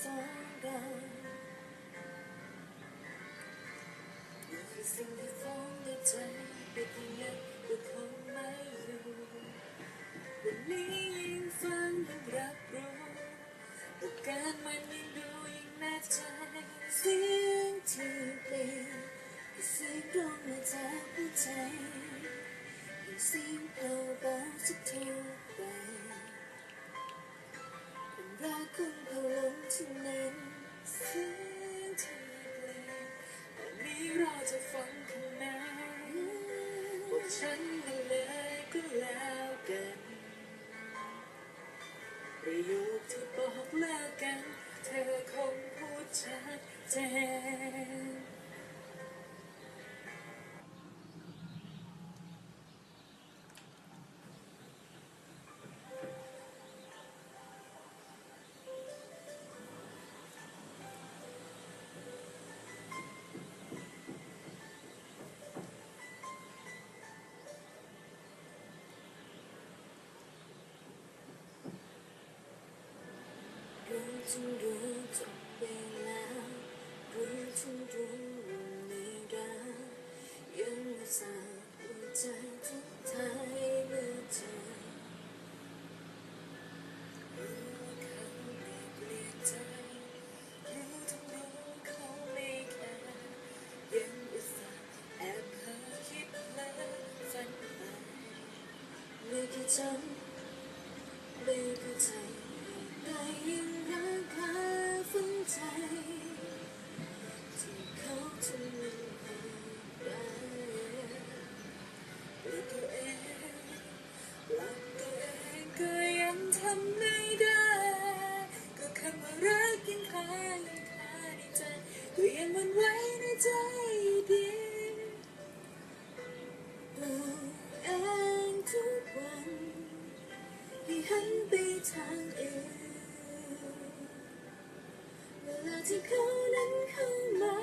สองเรานี่คือสิ่งที่ฟ้องในใจแต่ที่ยังก็คงไม่อยู่วันนี้ยิ่งฟังยิ่งรับรู้ว่าการมันยิ่งดูยิ่งแน่ใจเสียงที่เปลี่ยนคือเสียงตรงมาจากหัวใจยิ่งเสียงเบาๆสักเท่าไหร่เป็น ฉันนั่นเลยก็แล้วกันประโยคที่บอกเลิกกัน เธอคงพูดชัดเจน รู้จนรู้จบไปแล้วรู้จนรู้ว่าไม่รักยังไม่ทราบหัวใจทุกทายเมื่อเจอรู้ว่าเขาไม่เปลี่ยนใจรู้ทั้งรู้เขาไม่แคร์ยังอุตส่าห์แอบเพ้อคิดและฝันไปไม่เคยจำไม่เข้าใจ แต่ยังรักคาฝังใจ ที่เขาทำมันได้แต่ตัวเองรักตัวเองก็ยังทำไม่ได้ ก็คำว่ารักยังคายังคาในใจก็ยังมันไว้ในใจดี นไปทางอื่นเวลาที่เขานั้นเข้ามา